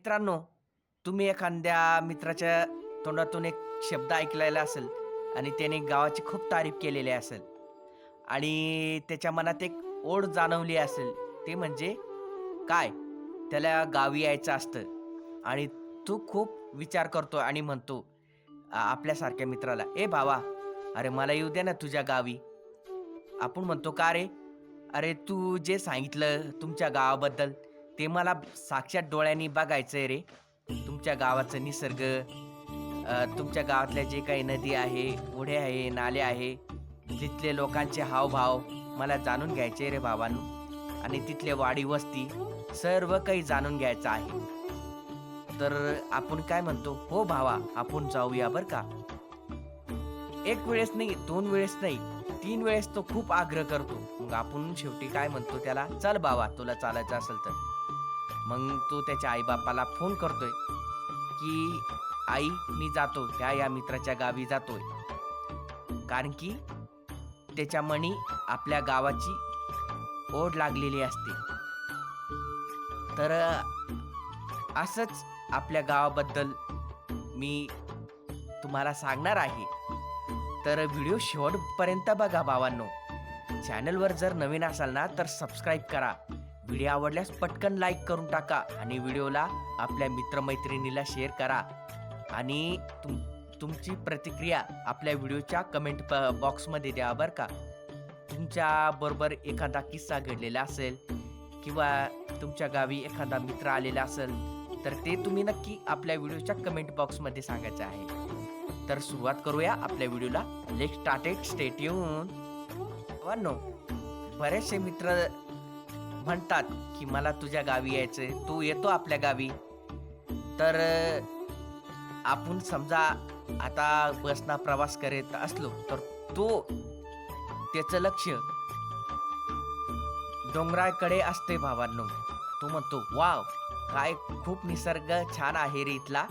मित्रांनो तुम्ही एखाद्या मित्राच्या तोंडातून एक शब्द ऐकलेला असेल आणि त्याने गावाची खूप तारीफ केलेली असेल आणि त्याच्या मनात एक ओढ जाणवली असेल ते म्हणजे काय? त्याला गावी यायचं असतं आणि तू खूप विचार करतो आणि म्हणतो आपल्यासारख्या मित्राला ए भावा अरे मला येऊ दे ना तुझ्या गावी. आपण म्हणतो का रे? अरे तू जे सांगितलं तुमच्या गावाबद्दल ते मला साक्षात डोळ्यांनी बघायचं आहे रे. तुमच्या गावाचं निसर्ग तुमच्या गावातल्या जे काही नदी आहे ओढे आहे नाले आहे तिथले लोकांचे हावभाव मला जाणून घ्यायचे रे बाबांनो. आणि तिथले वाडी वस्ती सर्व काही जाणून घ्यायचं आहे. तर आपण काय म्हणतो? हो भावा आपण जाऊया बर का? एक वेळेस नाही दोन वेळेस नाही तीन वेळेस तो खूप आग्रह करतो. मग आपण शेवटी काय म्हणतो त्याला? चल बाबा तुला चालायचं असेल तर. मग तो त्याच्या आईबापाला फोन करतोय की आई मी जातो. ह्या या मित्राच्या गावी जातोय. कारण की त्याच्या मणी आपल्या गावाची ओढ लागलेली असते. तर असंच आपल्या गावाबद्दल मी तुम्हाला सांगणार आहे. तर व्हिडिओ शेवटपर्यंत बघा भावांनो. चॅनलवर जर नवीन असाल ना तर सबस्क्राईब करा. व्हिडिओ आवडल्यास पटकन लाईक करून टाका आणि व्हिडिओला आपल्या मित्रमैत्रिणीला शेअर करा. आणि तुम तुमची प्रतिक्रिया आपल्या व्हिडिओच्या कमेंट प बॉक्समध्ये द्या बरं का. तुमच्या बरोबर एखादा किस्सा घडलेला असेल किंवा तुमच्या गावी एखादा मित्र आलेला असेल तर ते तुम्ही नक्की आपल्या व्हिडिओच्या कमेंट बॉक्समध्ये सांगायचं आहे. तर सुरुवात करूया आपल्या व्हिडिओला. लेट स्टार्टेड स्टेट येऊन. नो बरेचसे मित्र म्हणतात की मला तुझ्या गावी यायचंय तू येतो आपल्या गावी. तर आपण समजा आता बसना प्रवास करत असलो तर तो त्याचं लक्ष डोंगराकडे असते भावांनो. तो म्हणतो वाव काय खूप निसर्ग छान आहे रे इथला.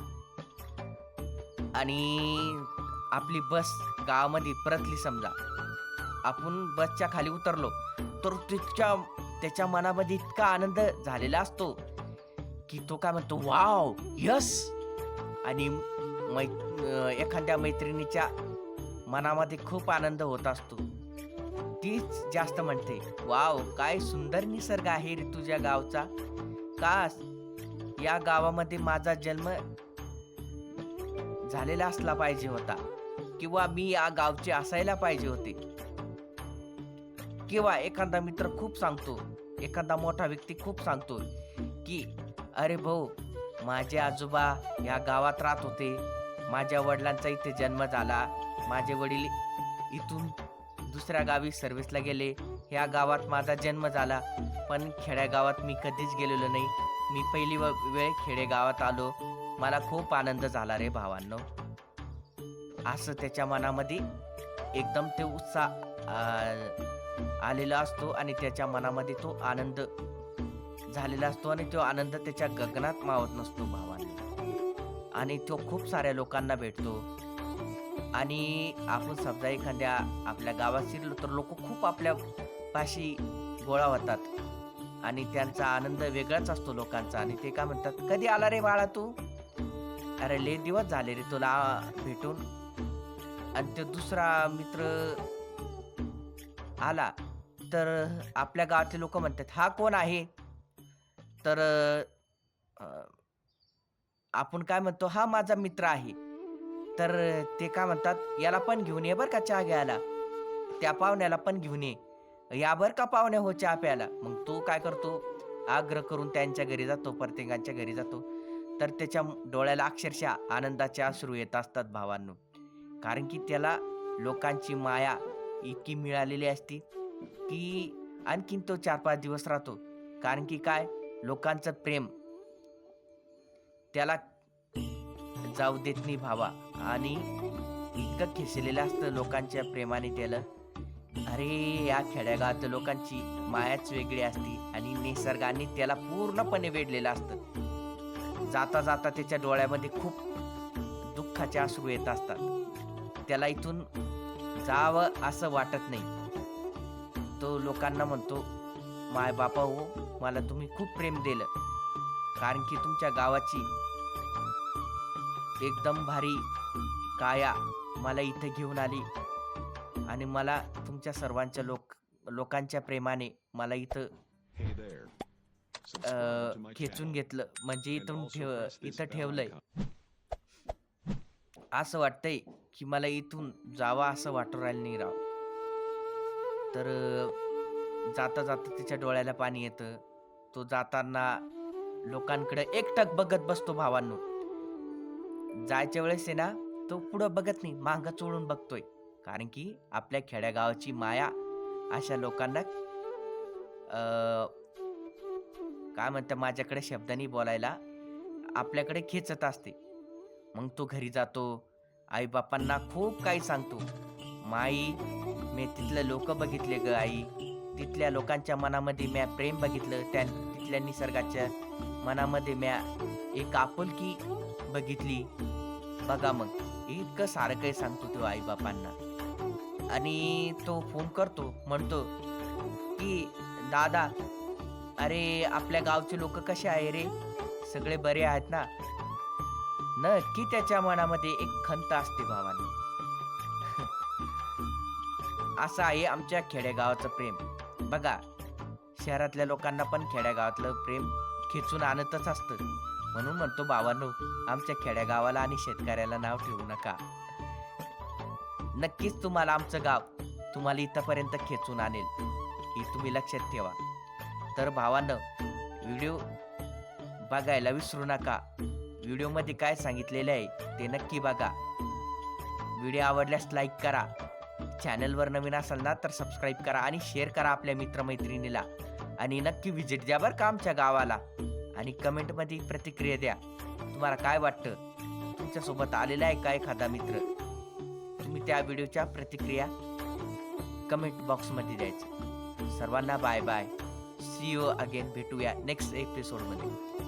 आणि आपली बस गावामध्ये परतली समजा. आपण बसच्या खाली उतरलो तर तिच्या त्याच्या मनामध्ये इतका आनंद झालेला असतो की तो काय म्हणतो वाव यस. आणि मै एखाद्या मैत्रिणीच्या मनामध्ये खूप आनंद होत असतो. तीच जास्त म्हणते वाव काय सुंदर निसर्ग आहे रे तुझ्या गावचा. का या गावामध्ये माझा जन्म झालेला असला पाहिजे होता किंवा मी या गावचे असायला पाहिजे होते. किंवा एखादा मित्र खूप सांगतो एखादा मोठा व्यक्ती खूप सांगतो की अरे भाऊ माझे आजोबा या गावात राहत होते. माझ्या वडिलांचा इथे जन्म झाला. माझे वडील इथून दुसऱ्या गावी सर्व्हिसला गेले. ह्या गावात माझा जन्म झाला. पण खेड्यागावात मी कधीच गेलेलो नाही. मी पहिली व- वेळ खेडेगावात आलो. मला खूप आनंद झाला रे भावांनो. असं त्याच्या मनामध्ये एकदम ते उत्साह आलेला असतो आणि त्याच्या मनामध्ये तो आनंद झालेला असतो आणि तो आनंद त्याच्या गगनात मावत नसतो भावा आणि तो खूप साऱ्या लोकांना भेटतो. आणि आपण समजा एखाद्या आपल्या गावात शिरलो तर लोक खूप आपल्या पाशी गोळा होतात. आणि त्यांचा आनंद वेगळाच असतो लोकांचा आणि ते काय म्हणतात कधी आला रे बाळा तू? अरे लय दिवस झाले रे तुला भेटून. आणि तो दुसरा मित्र आला. तर आपल्या गावातले लोक म्हणतात हा कोण आहे? तर आपण काय म्हणतो हा माझा मित्र आहे. तर ते काय म्हणतात याला पण घेऊन ये बरं का चहा घ्यायला. त्या पाहुण्याला पण घेऊन ये. या बरं का पाहुण्या हो चहा प्यायला. मग तो काय करतो आग्रह करून त्यांच्या घरी जातो प्रत्येकांच्या घरी जातो. तर त्याच्या डोळ्याला अक्षरशः आनंदाचे अश्रू येत असतात भावांनो. कारण की त्याला लोकांची माया इतकी मिळालेली असती की आणखीन तो चार पाच दिवस राहतो. कारण की काय? लोकांचं प्रेम. त्याला जाऊ देत नाही भावा. आणि इतकं खेचलेलं असतं लोकांच्या प्रेमाने त्याला. अरे या खेड्यागावात लोकांची मायाच वेगळी असती आणि निसर्गाने त्याला पूर्णपणे वेढलेलं असतं. जाता जाता त्याच्या डोळ्यामध्ये खूप दुःखाचे अश्रू येत असतात. त्याला इथून जावं असं वाटत नाही. तो लोकांना म्हणतो माय बापा हो मला तुम्ही खूप प्रेम दिलं. कारण की तुमच्या गावाची एकदम भारी काया मला इथं घेऊन आली. आणि मला तुमच्या सर्वांच्या लोक लोकांच्या प्रेमाने मला इथं खेचून घेतलं. म्हणजे इथून ठेव इथं ठेवलंय. असं वाटतंय. की मला इथून जावा असं वाटू राहिलं नाही राव. तर जाता जाता तिच्या डोळ्याला पाणी येतं. तो जाताना लोकांकडे एकटक बघत बसतो भावांनो. जायच्या वेळेस आहे ना तो पुढं बघत नाही मांग चोळून बघतोय. कारण की आपल्या खेड्यागावाची माया अशा लोकांना काय म्हणतं माझ्याकडे शब्दांनी बोलायला आपल्याकडे खेचत असते. मग तो घरी जातो आई बापांना खूप काही सांगतो. माई मी तिथले लोक बघितले ग आई. तिथल्या लोकांच्या मनामध्ये म्या प्रेम बघितलं त्या तिथल्या निसर्गाच्या मनामध्ये म्या एक आपुलकी बघितली. बघा मग इतकं सारं काही सांगतो तो आई बापांना आणि तो फोन करतो म्हणतो की दादा अरे आपल्या गावचे लोक कसे आहे रे? सगळे बरे आहेत ना? नक्की त्याच्या मनामध्ये एक खंत असते भावाने. असं आहे आमच्या खेडेगावाचं प्रेम. बघा शहरातल्या लोकांना पण खेड्यागावातलं प्रेम खेचून आणतच असतं. म्हणून म्हणतो भावांनो आमच्या खेड्यागावाला आणि शेतकऱ्याला नाव ठेवू नका. नक्कीच तुम्हाला आमचं गाव तुम्हाला इथपर्यंत खेचून आणेल ही तुम्ही लक्षात ठेवा. तर भावानं व्हिडिओ बघायला विसरू नका. व्हिडिओमध्ये काय सांगितलेले आहे ते नक्की बघा. व्हिडिओ आवडल्यास लाईक करा. चॅनलवर नवीन असाल ना तर सबस्क्राईब करा आणि शेअर करा आपल्या मित्रमैत्रिणीला. आणि नक्की व्हिजिट द्या बरं का आमच्या गावाला. आणि कमेंटमध्ये प्रतिक्रिया द्या. तुम्हाला काय वाटतं? तुमच्यासोबत आलेला आहे का एखादा मित्र? तुम्ही त्या व्हिडिओच्या प्रतिक्रिया कमेंट बॉक्समध्ये द्यायचं. सर्वांना bye bye see you again भेटूया नेक्स्ट एपिसोडमध्ये